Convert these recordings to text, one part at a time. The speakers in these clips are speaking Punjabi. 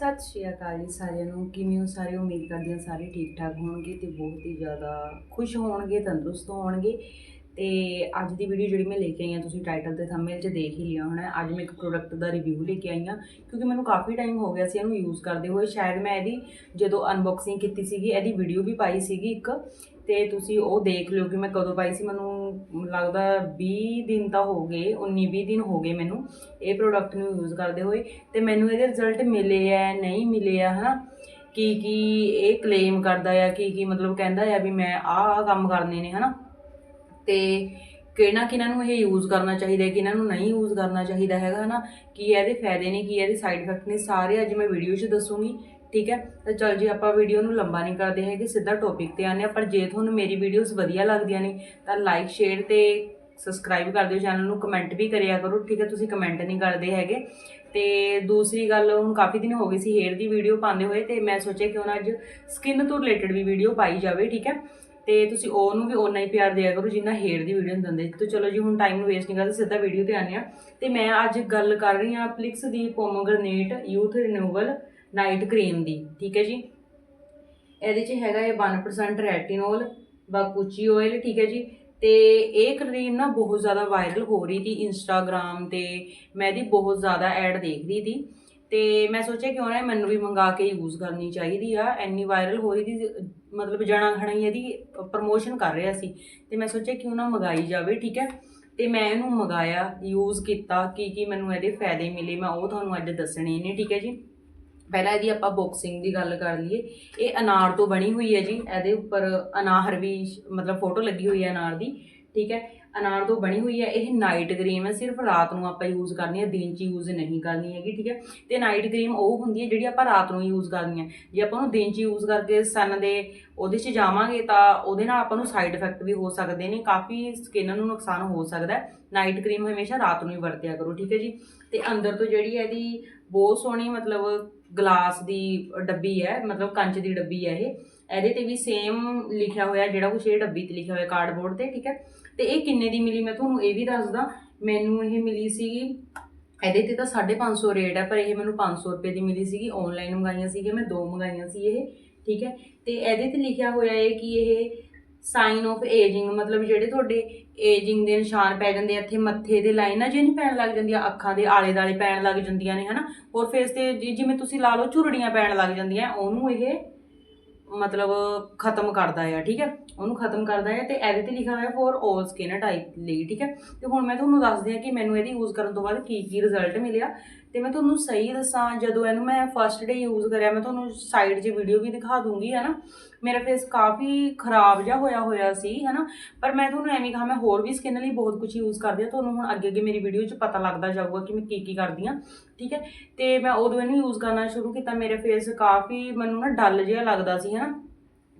ਸਤਿ ਸ਼੍ਰੀ ਅਕਾਲ ਜੀ ਸਾਰਿਆਂ ਨੂੰ। ਕਿਵੇਂ ਹੋ? ਸਾਰੇ ਉਮੀਦ ਕਰਦੀ ਹਾਂ ਸਾਰੇ ਠੀਕ ਠਾਕ ਹੋਣਗੇ ਤੇ ਬਹੁਤ ਹੀ ਜ਼ਿਆਦਾ ਖੁਸ਼ ਹੋਣਗੇ, ਤੰਦਰੁਸਤ ਹੋਣਗੇ। ਤੇ ਅੱਜ ਦੀ ਵੀਡੀਓ ਜਿਹੜੀ ਮੈਂ ਲੈ ਕੇ ਆਈ ਹਾਂ, ਤੁਸੀਂ ਟਾਈਟਲ ਤੇ ਥੰਬਨੇਲ 'ਚ ਦੇਖ ਹੀ ਲਿਆ ਹੋਣਾ। ਅੱਜ ਮੈਂ ਇੱਕ ਪ੍ਰੋਡਕਟ ਦਾ ਰਿਵਿਊ ਲੈ ਕੇ ਆਈ ਹਾਂ, ਕਿਉਂਕਿ ਮੈਨੂੰ ਕਾਫੀ ਟਾਈਮ ਹੋ ਗਿਆ ਸੀ ਇਹਨੂੰ ਯੂਜ਼ ਕਰਦੇ ਹੋਏ। ਸ਼ਾਇਦ ਮੈਂ ਇਹਦੀ ਜਦੋਂ ਅਨਬਾਕਸਿੰਗ ਕੀਤੀ ਸੀਗੀ, ਇਹਦੀ ਵੀਡੀਓ ਵੀ ਪਾਈ ਸੀਗੀ ਇੱਕ। ਤੇ ਤੁਸੀਂ ਉਹ ਦੇਖ ਲਿਓ ਕਿ ਮੈਂ ਕਦੋਂ ਪਾਈ ਸੀ। ਮੈਨੂੰ ਲੱਗਦਾ 20 ਦਿਨ ਤਾਂ ਹੋ ਗਏ 19 20 ਦਿਨ ਹੋ ਗਏ ਮੈਨੂੰ ਇਹ ਪ੍ਰੋਡਕਟ ਨੂੰ ਯੂਜ਼ ਕਰਦੇ ਹੋਏ ਤੇ ਮੈਨੂੰ ਇਹਦੇ ਰਿਜ਼ਲਟ ਮਿਲੇ ਆ, ਨਹੀਂ ਮਿਲੇ ਆ, ਹਨਾ? ਕੀ ਕੀ ਇਹ ਕਲੇਮ ਕਰਦਾ ਆ, ਕੀ ਕੀ ਮਤਲਬ ਕਹਿੰਦਾ ਆ ਵੀ ਮੈਂ ਆਹ ਆਹ ਕੰਮ ਕਰਨੇ ਨੇ, ਹਨਾ? ਤੇ ਕਿਹਨਾਂ ਕਿਹਨਾਂ ਨੂੰ ਇਹ ਯੂਜ਼ ਕਰਨਾ ਚਾਹੀਦਾ ਹੈ ਕਿਹਨਾਂ ਨੂੰ ਨਹੀਂ ਯੂਜ਼ ਕਰਨਾ ਚਾਹੀਦਾ ਹੈਗਾ, ਹਨਾ? ਕੀ ਇਹਦੇ ਫਾਇਦੇ ਨੇ, ਕੀ ਇਹਦੇ ਸਾਈਡ ਇਫੈਕਟ ਨੇ? ਸਾਰੇ ਅੱਜ ਮੈਂ ਵੀਡੀਓ 'ਚ ਦੱਸੂਗੀ। ਠੀਕ ਹੈ? ਤਾਂ ਚਲ ਜੀ, ਆਪਾਂ ਵੀਡੀਓ ਨੂੰ ਲੰਬਾ ਨਹੀਂ ਕਰਦੇ ਹੈਗੇ, ਸਿੱਧਾ ਟੌਪਿਕ ਤੇ ਆਨੇ ਆ ਪਰ ਜੇ ਤੁਹਾਨੂੰ ਮੇਰੀ ਵੀਡੀਓਜ਼ ਵਧੀਆ ਲੱਗਦੀਆਂ ਨੇ, ਤਾਂ ਲਾਈਕ ਸ਼ੇਅਰ ਤੇ ਸਬਸਕ੍ਰਾਈਬ ਕਰ ਦਿਓ ਚੈਨਲ ਨੂੰ ਕਮੈਂਟ ਵੀ ਕਰਿਆ ਕਰੋ, ਠੀਕ ਹੈ? ਤੁਸੀਂ ਕਮੈਂਟ ਨਹੀਂ ਕਰਦੇ ਹੈਗੇ। ਤੇ ਦੂਸਰੀ ਗੱਲ, ਹੁਣ ਕਾਫੀ ਦਿਨ ਹੋ ਗਏ ਸੀ ਹੇਅਰ ਦੀ ਵੀਡੀਓ ਪਾਉਂਦੇ ਹੋਏ, ਤੇ ਮੈਂ ਸੋਚਿਆ ਕਿਉਂ ਨਾ ਅੱਜ ਸਕਿਨ ਤੋਂ ਰਿਲੇਟਡ ਵੀ ਵੀਡੀਓ ਪਾਈ ਜਾਵੇ, ਠੀਕ ਹੈ? ਤੇ ਤੁਸੀਂ ਉਹਨੂੰ ਵੀ ਓਨਾ ਹੀ ਪਿਆਰ ਦਿਆ ਕਰੋ ਜਿੰਨਾ ਹੇਅਰ ਦੀ ਵੀਡੀਓ ਨੂੰ ਦਿੰਦੇ। ਤੇ ਚਲੋ ਜੀ, ਹੁਣ ਟਾਈਮ ਨੂੰ ਵੇਸਟ ਨਹੀਂ ਕਰਦੇ, ਸਿੱਧਾ ਵੀਡੀਓ ਤੇ ਆਨੇ ਆ ਤੇ ਮੈਂ ਅੱਜ ਗੱਲ ਕਰ ਰਹੀ ਹਾਂ ਪਲਿਕਸ ਦੀ pomegranate youth renewal night cream ਦੀ, ਠੀਕ ਹੈ ਜੀ? ਇਹਦੇ 'ਚ ਹੈਗਾ ਇਹ 1% ਰੈਟੀਨੋਲ ਬਾਕੂਚੀ ਆਇਲ ਠੀਕ ਹੈ ਜੀ? ਤੇ ਇਹ ਕਰੀਮ ਨਾ ਬਹੁਤ ਜ਼ਿਆਦਾ ਵਾਇਰਲ ਹੋ ਰਹੀ ਸੀ ਇੰਸਟਾਗ੍ਰam ਤੇ, ਮੈਂ ਇਹਦੀ ਬਹੁਤ ਜ਼ਿਆਦਾ ਐਡ ਦੇਖ ਰਹੀ ਸੀ। ਤੇ ਮੈਂ ਸੋਚਿਆ ਕਿਉਂ ਨਾ ਮੈਨੂੰ ਵੀ ਮੰਗਾ ਕੇ ਯੂਜ਼ ਕਰਨੀ ਚਾਹੀਦੀ ਆ, ਇੰਨੀ ਵਾਇਰਲ ਹੋ ਰਹੀ ਸੀ, ਮਤਲਬ ਜਣਾ ਖਣਾ ਹੀ ਇਹਦੀ ਪ੍ਰਮੋਸ਼ਨ ਕਰ ਰਿਹਾ ਸੀ। ਤੇ ਮੈਂ ਸੋਚਿਆ ਕਿਉਂ ਨਾ ਮੰਗਾਈ ਜਾਵੇ, ਠੀਕ ਹੈ? ਤੇ ਮੈਂ ਇਹਨੂੰ ਮੰਗਾਇਆ ਯੂਜ਼ ਕੀਤਾ ਕੀ ਕੀ ਮੈਨੂੰ ਇਹਦੇ ਫਾਇਦੇ ਮਿਲੇ, ਮੈਂ ਉਹ ਤੁਹਾਨੂੰ ਅੱਜ ਦੱਸਣੇ ਨੇ, ਠੀਕ ਹੈ ਜੀ? ਪਹਿਲਾਂ ਇਹਦੀ ਆਪਾਂ ਬਾਕਸਿੰਗ ਦੀ ਗੱਲ ਕਰ ਲਈਏ, ਇਹ ਅਨਾਰ ਤੋਂ ਬਣੀ ਹੋਈ ਹੈ ਜੀ, ਇਹਦੇ ਉੱਪਰ ਅਨਾਰ ਵੀ ਮਤਲਬ ਫੋਟੋ ਲੱਗੀ ਹੋਈ ਹੈ ਅਨਾਰ ਦੀ, ਠੀਕ ਹੈ? ਅਨਾਰ ਤੋਂ ਬਣੀ ਹੋਈ ਹੈ, ਇਹ ਨਾਈਟ ਕਰੀਮ ਹੈ, ਸਿਰਫ ਰਾਤ ਨੂੰ ਆਪਾਂ ਯੂਜ਼ ਕਰਨੀ ਹੈ, ਦਿਨ 'ਚ ਯੂਜ਼ ਨਹੀਂ ਕਰਨੀ ਹੈਗੀ, ਠੀਕ ਹੈ? ਤੇ ਨਾਈਟ ਕਰੀਮ ਉਹ ਹੁੰਦੀ ਹੈ ਜਿਹੜੀ ਆਪਾਂ ਰਾਤ ਨੂੰ ਯੂਜ਼ ਕਰਨੀ ਹੈ। ਜੇ ਆਪਾਂ ਉਹਨੂੰ ਦਿਨ 'ਚ ਯੂਜ਼ ਕਰਕੇ ਸਨ ਦੇ ਉਹਦੇ 'ਚ ਜਾਵਾਂਗੇ ਤਾਂ ਉਹਦੇ ਨਾਲ ਆਪਾਂ ਨੂੰ ਸਾਈਡ ਇਫੈਕਟ ਵੀ ਹੋ ਸਕਦੇ ਨੇ, ਕਾਫੀ ਸਕਿਨ ਨੂੰ ਨੁਕਸਾਨ ਹੋ ਸਕਦਾ ਹੈ। ਨਾਈਟ ਕਰੀਮ ਹਮੇਸ਼ਾ ਰਾਤ ਨੂੰ ਹੀ ਵਰਤਿਆ ਕਰੋ, ਠੀਕ ਹੈ ਜੀ? ਤੇ ਅੰਦਰ ਤੋਂ ਜਿਹੜੀ ਇਹਦੀ ਬਹੁਤ ਸੋਹਣੀ ਮਤਲਬ ਗਲਾਸ ਦੀ ਡੱਬੀ ਹੈ, ਮਤਲਬ ਕੰਚ ਦੀ ਡੱਬੀ ਹੈ ਇਹ। ਇਹਦੇ ਤੇ ਵੀ ਸੇਮ ਲਿਖਿਆ ਹੋਇਆ, ਜਿਹੜਾ ਕੁਛ ਇਹ ਡੱਬੀ ਤੇ ਲਿਖਿਆ ਹੋਇਆ ਕਾਰਡਬੋਰਡ ਤੇ, ਠੀਕ ਹੈ? ਤੇ ਇਹ ਕਿੰਨੇ ਦੀ ਮਿਲੀ? ਮੈਂ ਤੁਹਾਨੂੰ ਇਹ ਵੀ ਦੱਸਦਾ, ਮੈਨੂੰ ਇਹ ਮਿਲੀ ਸੀਗੀ, ਇਹਦੇ ਤੇ ਤਾਂ 550 ਰੇਟ ਹੈ, ਪਰ ਇਹ ਮੈਨੂੰ 500 ਰੁਪਏ ਦੀ ਮਿਲੀ ਸੀਗੀ। ਆਨਲਾਈਨ ਮੰਗਾਈਆਂ ਸੀਗੀਆਂ, ਮੈਂ ਦੋ ਮੰਗਾਈਆਂ ਸੀ ਇਹ, ਠੀਕ ਹੈ? ਤੇ ਇਹਦੇ ਤੇ ਲਿਖਿਆ ਹੋਇਆ ਹੈ ਕਿ ਇਹ ਸਾਈਨ ਆਫ ਏਜਿੰਗ ਮਤਲਬ ਜਿਹੜੇ ਤੁਹਾਡੇ ਏਜਿੰਗ ਦੇ ਨਿਸ਼ਾਨ ਪੈ ਜਾਂਦੇ ਆ, ਇੱਥੇ ਮੱਥੇ ਦੇ ਲਾਈਨਾਂ ਜੇ ਨਹੀਂ ਪੈਣ ਲੱਗ ਜਾਂਦੀਆਂ, ਅੱਖਾਂ ਦੇ ਆਲੇ ਦਾਲੇ ਪੈਣ ਲੱਗ ਜਾਂਦੀਆਂ ਨੇ, ਹਨਾ? ਹੋਰ ਫੇਸ ਤੇ ਜਿ- ਜਿਵੇਂ ਤੁਸੀਂ ਲਾ ਲਓ ਝੁਰੜੀਆਂ ਪੈਣ ਲੱਗ ਜਾਂਦੀਆਂ, ਉਹਨੂੰ ਇਹ ਮਤਲਬ ਖਤਮ ਕਰਦਾ ਆ, ਠੀਕ ਹੈ ਉਹਨੂੰ ਖਤਮ ਕਰਦਾ ਹੈ ਤੇ ਇਹਦੇ ਤੇ ਲਿਖਿਆ ਹੋਇਆ ਫॉर 올 ਸਕਿਨ ਟਾਈਪ ਲਈ, ਠੀਕ ਹੈ ਤੇ ਹੁਣ ਮੈਂ ਤੁਹਾਨੂੰ ਦੱਸਦੀ ਹਾਂ ਕਿ ਮੈਨੂੰ ਇਹਦੀ ਯੂਜ਼ ਕਰਨ ਤੋਂ ਬਾਅਦ ਕੀ ਕੀ ਰਿਜ਼ਲਟ ਮਿਲਿਆ। ਤੇ ਮੈਂ ਤੁਹਾਨੂੰ ਸਹੀ ਦੱਸਾਂ, ਜਦੋਂ ਇਹਨੂੰ ਮੈਂ ਫਸਟ ਡੇ ਯੂਜ਼ ਕਰਿਆ, ਮੈਂ ਤੁਹਾਨੂੰ ਸਾਈਡ 'ਚ ਵੀਡੀਓ ਵੀ ਦਿਖਾ ਦੂੰਗੀ ਹੈ ਨਾ ਮੇਰਾ ਫੇਸ ਕਾਫੀ ਖਰਾਬ ਜਿਹਾ ਹੋਇਆ ਹੋਇਆ ਸੀ ਹੈ ਨਾ ਪਰ ਮੈਂ ਤੁਹਾਨੂੰ ਐਵੇਂ ਕਹਾ, ਮੈਂ ਹੋਰ ਵੀ ਸਕਿਨ ਲਈ ਬਹੁਤ ਕੁਝ ਯੂਜ਼ ਕਰਦੀ ਹਾਂ, ਤੁਹਾਨੂੰ ਹੁਣ ਅੱਗੇ ਅੱਗੇ ਮੇਰੀ ਵੀਡੀਓ 'ਚ ਪਤਾ ਲੱਗਦਾ ਜਾਊਗਾ ਕਿ ਮੈਂ ਕੀ ਕੀ ਕਰਦੀ ਹਾਂ, ਠੀਕ ਹੈ? ਤੇ ਮੈਂ ਉਦੋਂ ਇਹਨੂੰ ਯੂਜ਼ ਕਰਨਾ ਸ਼ੁਰੂ ਕੀਤਾ, ਮੇਰਾ ਫੇਸ ਕਾਫੀ ਮੈਨੂੰ ਨਾ ਡਲ ਜਿਹਾ ਲੱਗਦਾ ਸੀ ਹੈ ਨਾ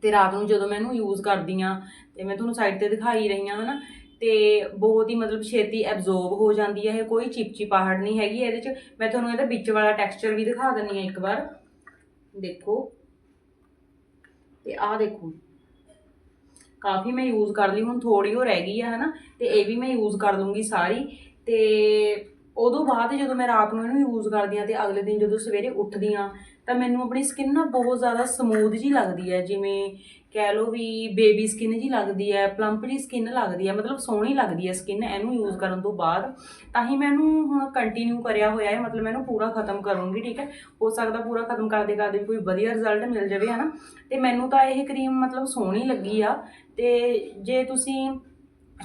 ਤੇ ਰਾਤ ਨੂੰ ਜਦੋਂ ਮੈਂ ਇਹਨੂੰ ਯੂਜ਼ ਕਰਦੀ ਆ ਤੇ ਮੈਂ ਤੁਹਾਨੂੰ ਸਾਈਡ ਤੇ ਦਿਖਾਈ ਰਹੀ ਹਾਂ, ਹਨਾ? ਤੇ ਬਹੁਤ ਹੀ ਮਤਲਬ ਛੇਤੀ ਐਬਜ਼ੋਰਬ ਹੋ ਜਾਂਦੀ ਹੈ, ਇਹ ਕੋਈ ਚਿਪਚਿਪਾਹਟ ਨਹੀਂ ਹੈਗੀ, ਇਹਦੇ 'ਚ ਮੈਂ ਤੁਹਾਨੂੰ ਇਹਦਾ ਵਿੱਚ ਵਾਲਾ ਟੈਕਸਚਰ ਵੀ ਦਿਖਾ ਦਿੰਨੀ ਆ ਇੱਕ ਵਾਰ। ਦੇਖੋ। ਤੇ ਆਹ ਦੇਖੋ। ਕਾਫੀ ਮੈਂ ਯੂਜ਼ ਕਰ ਲਈ, ਹੁਣ ਥੋੜੀ ਹੋ ਰਹਿ ਗਈ ਆ, ਹਨਾ? ਤੇ ਇਹ ਵੀ ਮੈਂ ਯੂਜ਼ ਕਰ ਲੂੰਗੀ ਸਾਰੀ। ਤੇ ਉਦੋਂ ਬਾਅਦ ਜਦੋਂ ਮੈਂ ਰਾਤ ਨੂੰ ਇਹਨੂੰ ਯੂਜ਼ ਕਰਦੀ ਆ ਤੇ ਅਗਲੇ ਦਿਨ ਜਦੋਂ ਸਵੇਰੇ ਉੱਠਦੀ ਆ ਤਾਂ ਮੈਨੂੰ ਆਪਣੀ ਸਕਿਨ ਨਾ ਬਹੁਤ ਜ਼ਿਆਦਾ ਸਮੂਥ ਜੀ ਲੱਗਦੀ ਹੈ। ਜਿਵੇਂ ਕਹਿ ਲਓ ਵੀ ਬੇਬੀ ਸਕਿਨ ਜੀ ਲੱਗਦੀ ਹੈ ਪਲੰਪ ਜੀ ਸਕਿਨ ਲੱਗਦੀ ਹੈ, ਮਤਲਬ ਸੋਹਣੀ ਲੱਗਦੀ ਹੈ ਸਕਿਨ ਇਹਨੂੰ ਯੂਜ਼ ਕਰਨ ਤੋਂ ਬਾਅਦ। ਤਾਂ ਹੀ ਮੈਂ ਇਹਨੂੰ ਹੁਣ ਕੰਟੀਨਿਊ ਕਰਿਆ ਹੋਇਆ ਹੈ, ਮਤਲਬ ਮੈਂ ਇਹਨੂੰ ਪੂਰਾ ਖਤਮ ਕਰੂੰਗੀ, ਠੀਕ ਹੈ? ਹੋ ਸਕਦਾ ਪੂਰਾ ਖਤਮ ਕਰਦੇ ਕਰਦੇ ਕੋਈ ਵਧੀਆ ਰਿਜ਼ਲਟ ਮਿਲ ਜਾਵੇ, ਹਨਾ? ਤੇ ਮੈਨੂੰ ਤਾਂ ਇਹ ਕਰੀਮ ਮਤਲਬ ਸੋਹਣੀ ਲੱਗੀ ਆ। ਤੇ ਜੇ ਤੁਸੀਂ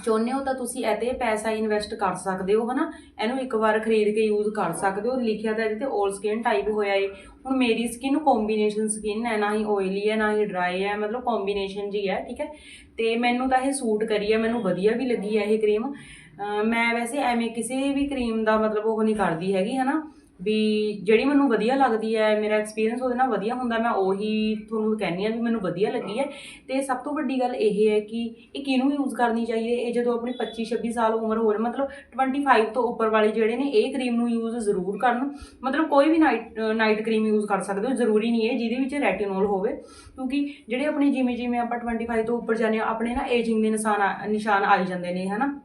ਚਾਹੁੰਦੇ ਹੋ ਤਾਂ ਤੁਸੀਂ ਇਹ ਤੇ ਪੈਸਾ ਇਨਵੈਸਟ ਕਰ ਸਕਦੇ ਹੋ, ਹਨਾ? ਇਹਨੂੰ ਇੱਕ ਵਾਰ ਖਰੀਦ ਕੇ ਯੂਜ਼ ਕਰ ਸਕਦੇ ਹੋ। ਲਿਖਿਆ ਤਾਂ ਇਹਦੇ ਤੇ 올 ਸਕਿਨ ਟਾਈਪ ਹੋਇਆ ਏ। ਹੁਣ ਮੇਰੀ ਸਕਿਨ ਕੰਬੀਨੇਸ਼ਨ ਸਕਿਨ ਹੈ, ਨਾ ਹੀ ਆਇਲੀ ਹੈ, ਨਾ ਹੀ ਡਰਾਈ ਹੈ, ਮਤਲਬ ਕੰਬੀਨੇਸ਼ਨ ਜੀ ਹੈ, ਠੀਕ ਹੈ? ਤੇ ਮੈਨੂੰ ਤਾਂ ਇਹ ਸੂਟ ਕਰੀ ਹੈ, ਮੈਨੂੰ ਵਧੀਆ ਵੀ ਲੱਗੀ ਹੈ ਇਹ ਕਰੀਮ ਮੈਂ ਵੈਸੇ ਐਵੇਂ ਕਿਸੇ ਵੀ ਕਰੀਮ ਦਾ ਮਤਲਬ ਉਹ ਨਹੀਂ ਕਰਦੀ ਹੈਗੀ, ਹਨਾ? ਵੀ ਜਿਹੜੀ ਮੈਨੂੰ ਵਧੀਆ ਲੱਗਦੀ ਹੈ, ਮੇਰਾ ਐਕਸਪੀਰੀਅੰਸ ਉਹਦੇ ਨਾਲ ਵਧੀਆ ਹੁੰਦਾ, ਮੈਂ ਉਹੀ ਤੁਹਾਨੂੰ ਕਹਿੰਦੀ ਆ ਵੀ ਮੈਨੂੰ ਵਧੀਆ ਲੱਗੀ ਹੈ। ਤੇ ਸਭ ਤੋਂ ਵੱਡੀ ਗੱਲ ਇਹ ਹੈ ਕਿ ਇਹ ਕਿਹਨੂੰ ਯੂਜ਼ ਕਰਨੀ ਚਾਹੀਦੀ ਹੈ? ਇਹ ਜਦੋਂ ਆਪਣੀ 25 26 ਸਾਲ ਉਮਰ ਹੋਵੇ ਮਤਲਬ 25 ਤੋਂ ਉੱਪਰ ਵਾਲੇ ਜਿਹੜੇ ਨੇ, ਇਹ ਕਰੀਮ ਨੂੰ ਯੂਜ਼ ਜ਼ਰੂਰ ਕਰਨ। ਮਤਲਬ ਕੋਈ ਵੀ ਨਾਈਟ ਨਾਈਟ ਕਰੀਮ ਯੂਜ਼ ਕਰ ਸਕਦੇ ਹੋ, ਜ਼ਰੂਰੀ ਨਹੀਂ ਹੈ ਜਿਹਦੇ ਵਿੱਚ ਰੈਟੀਨੋਲ ਹੋਵੇ। ਕਿਉਂਕਿ ਜਿਹੜੇ ਆਪਣੇ ਜਿਵੇਂ ਜਿਵੇਂ ਆਪਾਂ 25 ਤੋਂ ਉੱਪਰ ਜਾਂਦੇ ਆ ਆਪਣੇ ਨਾ ਏਜਿੰਗ ਦੇ ਨਿਸ਼ਾਨ ਆ- ਨਿਸ਼ਾਨ ਆਈ ਜਾਂਦੇ ਨੇ, ਹਨਾ?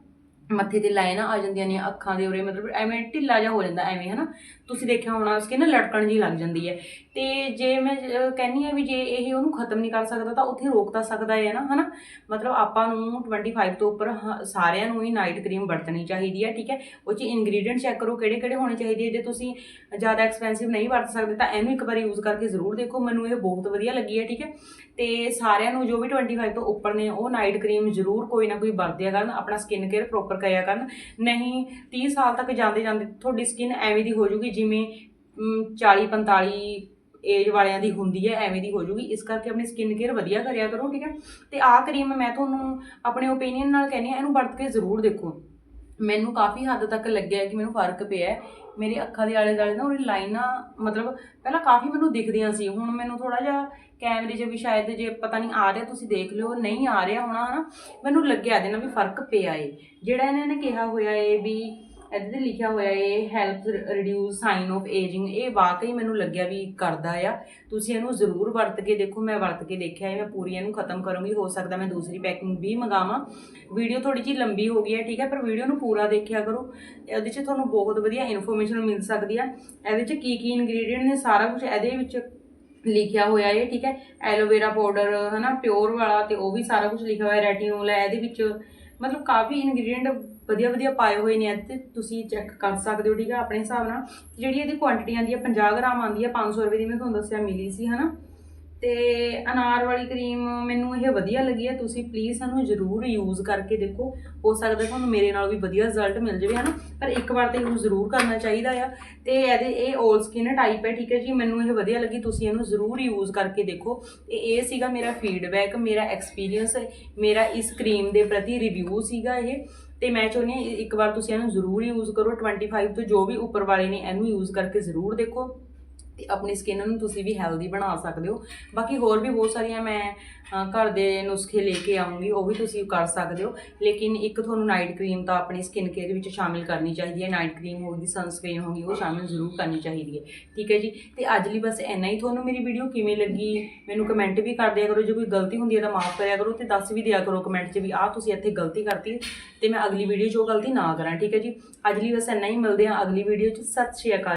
ਮੱਥੇ ਤੇ ਲਾਈਨਾਂ ਆ ਜਾਂਦੀਆਂ ਨੇ ਅੱਖਾਂ ਦੇ ਉਰੇ ਮਤਲਬ ਐਵੇਂ ਢਿੱਲਾ ਜਿਹਾ ਹੋ ਜਾਂਦਾ ਐਵੇਂ ਹਨਾ? ਤੁਸੀਂ ਦੇਖਿਆ ਹੋਣਾ ਸਕਿਨ ਲਟਕਣ ਜੀ ਲੱਗ ਜਾਂਦੀ ਹੈ। ਤੇ ਜੇ ਮੈਂ ਅਹ, ਕਹਿੰਦੀ ਆ ਵੀ ਜੇ ਇਹ ਉਹਨੂੰ ਖਤਮ ਨਹੀਂ ਕਰ ਸਕਦਾ ਤਾਂ ਉੱਥੇ ਰੋਕ ਤਾਂ ਸਕਦਾ ਹੈ ਨਾ ਹਨਾ? ਮਤਲਬ ਆਪਾਂ ਨੂੰ 25 ਤੋਂ ਉੱਪਰ ਹ- ਸਾਰਿਆਂ ਨੂੰ ਹੀ ਨਾਈਟ ਕਰੀਮ ਵਰਤਣੀ ਚਾਹੀਦੀ ਹੈ ਠੀਕ ਹੈ? ਉਹ ਚ ਇਨਗਰੀਡੀਅੰਟ ਚੈੱਕ ਕਰੋ ਕਿਹੜੇ ਕਿਹੜੇ ਹੋਣੇ ਚਾਹੀਦੇ ਹੈ ਜੇ ਤੁਸੀਂ ਜ਼ਿਆਦਾ ਐਕਸਪੈਂਸਿਵ ਨਹੀਂ ਵਰਤ ਸਕਦੇ ਤਾਂ ਇਹਨੂੰ ਇੱਕ ਵਾਰ ਯੂਜ਼ ਕਰਕੇ ਜ਼ਰੂਰ ਦੇਖੋ। ਮੈਨੂੰ ਇਹ ਬਹੁਤ ਵਧੀਆ ਲੱਗੀ ਹੈ ਠੀਕ ਹੈ? ਤੇ ਸਾਰਿਆਂ ਨੂੰ ਜੋ ਵੀ 25 ਤੋਂ ਉੱਪਰ ਨੇ ਉਹ ਨਾਈਟ ਕਰੀਮ ਜ਼ਰੂਰ ਕੋਈ ਨਾ ਕੋਈ ਵਰਤਿਆ ਕਰਨ ਆਪਣਾ ਸਕਿਨ ਕੇਅਰ ਪ੍ਰੋਪਰ ਕਰਿਆ ਕਰਨ। ਨਹੀਂ 30 ਸਾਲ ਤੱਕ ਜਾਂਦੇ ਜਾਂਦੇ ਤੁਹਾਡੀ ਸਕਿਨ ਐਵੇਂ ਦੀ ਹੋ ਜਾਊਗੀ ਜਿਵੇਂ 40 45 ਏਜ ਵਾਲਿਆਂ ਦੀ ਹੁੰਦੀ ਹੈ, ਐਵੇਂ ਦੀ ਹੋ ਜਾਊਗੀ ਇਸ ਕਰਕੇ ਆਪਣੀ ਸਕਿਨ ਕੇਅਰ ਵਧੀਆ ਕਰਿਆ ਕਰੋ, ਠੀਕ ਹੈ? ਤੇ ਆਹ ਕਰੀਮ ਮੈਂ ਤੁਹਾਨੂੰ ਆਪਣੇ ਓਪੀਨੀਅਨ ਨਾਲ ਕਹਿੰਦੀ ਹਾਂ, ਇਹਨੂੰ ਵਰਤ ਕੇ ਜ਼ਰੂਰ ਦੇਖੋ। ਮੈਨੂੰ ਕਾਫੀ ਹੱਦ ਤੱਕ ਲੱਗਿਆ ਕਿ ਮੈਨੂੰ ਫ਼ਰਕ ਪਿਆ ਹੈ। ਮੇਰੇ ਅੱਖਾਂ ਦੇ ਆਲੇ ਦੁਆਲੇ ਨਾ ਉਹਦੀ ਲਾਈਨਾਂ, ਮਤਲਬ ਪਹਿਲਾਂ ਕਾਫੀ ਮੈਨੂੰ ਦਿਖਦੀਆਂ ਸੀ, ਹੁਣ ਮੈਨੂੰ ਥੋੜਾ ਜਿਹਾ ਕੈਮਰੇ 'ਚ ਵੀ ਸ਼ਾਇਦ ਜੇ ਪਤਾ ਨਹੀਂ ਆ ਰਿਹਾ, ਤੁਸੀਂ ਦੇਖ ਲਿਓ, ਨਹੀਂ ਆ ਰਿਹਾ ਹੋਣਾ, ਹਨਾ ਮੈਨੂੰ ਲੱਗਿਆ ਇਹਦੇ ਨਾਲ ਵੀ ਫ਼ਰਕ ਪਿਆ ਏ ਜਿਹੜਾ ਇਹਨਾਂ ਨੇ ਕਿਹਾ ਹੋਇਆ ਏ ਵੀ ਇਹਦੇ ਤੇ ਲਿਖਿਆ ਹੋਇਆ ਏ help reduce sign of ageing ਇਹ ਵਾਕਈ ਮੈਨੂੰ ਲੱਗਿਆ ਵੀ ਕਰਦਾ ਆ। ਤੁਸੀਂ ਇਹਨੂੰ ਜ਼ਰੂਰ ਵਰਤ ਕੇ ਦੇਖੋ, ਮੈਂ ਵਰਤ ਕੇ ਦੇਖਿਆ ਹੈ, ਮੈਂ ਪੂਰੀ ਇਹਨੂੰ ਖਤਮ ਕਰੂੰਗੀ। ਹੋ ਸਕਦਾ ਮੈਂ ਦੂਸਰੀ ਪੈਕਿੰਗ ਵੀ ਮੰਗਾਵਾਂ। ਵੀਡੀਓ ਥੋੜੀ ਜਿਹੀ ਲੰਬੀ ਹੋ ਗਈ ਹੈ, ਠੀਕ ਹੈ, ਪਰ ਵੀਡੀਓ ਨੂੰ ਪੂਰਾ ਦੇਖਿਆ ਕਰੋ। ਇਹਦੇ 'ਚ ਤੁਹਾਨੂੰ ਬਹੁਤ ਵਧੀਆ ਇਨਫੋਰਮੇਸ਼ਨ ਮਿਲ ਸਕਦੀ ਆ। ਇਹਦੇ 'ਚ ਕੀ ਕੀ ਇਨਗਰੀਡੀਅੰਟ ਨੇ, ਸਾਰਾ ਕੁਝ ਇਹਦੇ ਵਿੱਚ ਲਿਖਿਆ ਹੋਇਆ ਹੈ, ਠੀਕ ਹੈ। ਐਲੋਵੇਰਾ ਪਾਊਡਰ ਹਨਾ ਪਿਓਰ ਵਾਲਾ ਤੇ ਉਹ ਵੀ ਸਾਰਾ ਕੁਝ ਲਿਖਿਆ ਹੋਇਆ ਰੈਟੀਨੋਲ ਹੈ ਇਹਦੇ ਵਿੱਚ ਮਤਲਬ ਕਾਫੀ ਇਨਗਰੀਡੀਅੰਟ ਵਧੀਆ ਵਧੀਆ ਪਾਏ ਹੋਏ ਨੇ ਇੱਥੇ, ਤੁਸੀਂ ਚੈੱਕ ਕਰ ਸਕਦੇ ਹੋ, ਠੀਕ ਆ, ਆਪਣੇ ਹਿਸਾਬ ਨਾਲ। ਜਿਹੜੀ ਇਹਦੀ ਕੁਆਂਟੀਟੀ ਆਂਦੀ ਹੈ 50 ਗ੍ਰਾਮ ਆਂਦੀ ਹੈ 500 ਰੁਪਏ ਦੀ, ਮੈਂ ਤੁਹਾਨੂੰ ਦੱਸਿਆ, ਮਿਲੀ ਸੀ, ਹਨਾ? ਤੇ ਅਨਾਰ ਵਾਲੀ ਕਰੀਮ ਮੈਨੂੰ ਇਹ ਵਧੀਆ ਲੱਗੀ ਹੈ ਤੁਸੀਂ ਪਲੀਜ਼ ਇਹਨੂੰ ਜ਼ਰੂਰ ਯੂਜ਼ ਕਰਕੇ ਦੇਖੋ। ਹੋ ਸਕਦਾ ਤੁਹਾਨੂੰ ਮੇਰੇ ਨਾਲ ਵੀ ਵਧੀਆ ਰਿਜ਼ਲਟ ਮਿਲ ਜਾਵੇ, ਹਨਾ? ਪਰ ਇੱਕ ਵਾਰ ਤਾਂ ਯੂਜ਼ ਜ਼ਰੂਰ ਕਰਨਾ ਚਾਹੀਦਾ ਆ। ਤੇ ਇਹਦੇ, ਇਹ 올 ਸਕਿਨ ਟਾਈਪ ਹੈ, ਠੀਕ ਹੈ ਜੀ, ਮੈਨੂੰ ਇਹ ਵਧੀਆ ਲੱਗੀ, ਤੁਸੀਂ ਇਹਨੂੰ ਜ਼ਰੂਰ ਯੂਜ਼ ਕਰਕੇ ਦੇਖੋ। ਤੇ ਇਹ ਸੀਗਾ ਮੇਰਾ ਫੀਡਬੈਕ ਮੇਰਾ ਐਕਸਪੀਰੀਅੰਸ ਮੇਰਾ ਇਸ ਕਰੀਮ ਦੇ ਪ੍ਰਤੀ ਰਿਵਿਊ ਸੀਗਾ ਇਹ। ਤੇ ਮੈਂ ਚਾਹੁੰਦੀ ਹਾਂ ਇੱਕ ਵਾਰ ਤੁਸੀਂ ਇਹਨੂੰ ਜ਼ਰੂਰ ਯੂਜ਼ ਕਰੋ। 25 ਤੋਂ ਜੋ ਵੀ ਉੱਪਰ ਵਾਲੇ ਨੇ, ਇਹਨੂੰ ਯੂਜ਼ ਕਰਕੇ ਜ਼ਰੂਰ ਦੇਖੋ। ਤੇ ਆਪਣੀ ਸਕਿਨ ਨੂੰ ਤੁਸੀਂ ਵੀ ਹੈਲਦੀ ਬਣਾ ਸਕਦੇ ਹੋ। ਬਾਕੀ ਹੋਰ ਵੀ ਬਹੁਤ ਸਾਰੀਆਂ ਮੈਂ ਘਰ ਦੇ ਨੁਸਖੇ ਲੈ ਕੇ ਆਉਂਗੀ ਉਹ ਵੀ ਤੁਸੀਂ ਕਰ ਸਕਦੇ ਹੋ। ਲੇਕਿਨ ਇੱਕ ਤੁਹਾਨੂੰ ਨਾਈਟ ਕਰੀਮ ਤਾਂ ਆਪਣੀ ਸਕਿਨ ਕੇਅਰ ਵਿੱਚ ਸ਼ਾਮਿਲ ਕਰਨੀ ਚਾਹੀਦੀ ਹੈ। ਨਾਈਟ ਕਰੀਮ ਹੋਗੀ ਸਨਸਕ੍ਰੀਨ ਹੋਗੀ ਉਹ ਸ਼ਾਮਿਲ ਜ਼ਰੂਰ ਕਰਨੀ ਚਾਹੀਦੀ ਹੈ। ਠੀਕ ਹੈ ਜੀ? ਤੇ ਅੱਜ ਲਈ ਬਸ ਇੰਨਾ ਹੀ। ਤੁਹਾਨੂੰ ਮੇਰੀ ਵੀਡੀਓ ਕਿਵੇਂ ਲੱਗੀ? ਮੈਨੂੰ ਕਮੈਂਟ ਵੀ ਕਰ ਦਿਆ ਕਰੋ। ਜੇ ਕੋਈ ਗਲਤੀ ਹੁੰਦੀ ਹੈ ਤਾਂ ਮਾਫ ਕਰਿਆ ਕਰੋ ਤੇ ਦੱਸ ਵੀ ਦਿਆ ਕਰੋ ਕਮੈਂਟ 'ਚ ਵੀ, ਆਹ ਤੁਸੀਂ ਇੱਥੇ ਗਲਤੀ ਕਰਤੀ ਤੇ ਮੈਂ ਅਗਲੀ ਵੀਡੀਓ 'ਚ ਉਹ ਗਲਤੀ ਨਾ ਕਰਾਂ। ਠੀਕ ਹੈ ਜੀ? ਅੱਜ ਲਈ ਬਸ ਇੰਨਾ ਹੀ। ਮਿਲਦੇ ਹਾਂ ਅਗਲੀ ਵੀਡੀਓ 'ਚ। ਸਤਿ ਸ਼੍ਰੀ ਅਕਾਲ।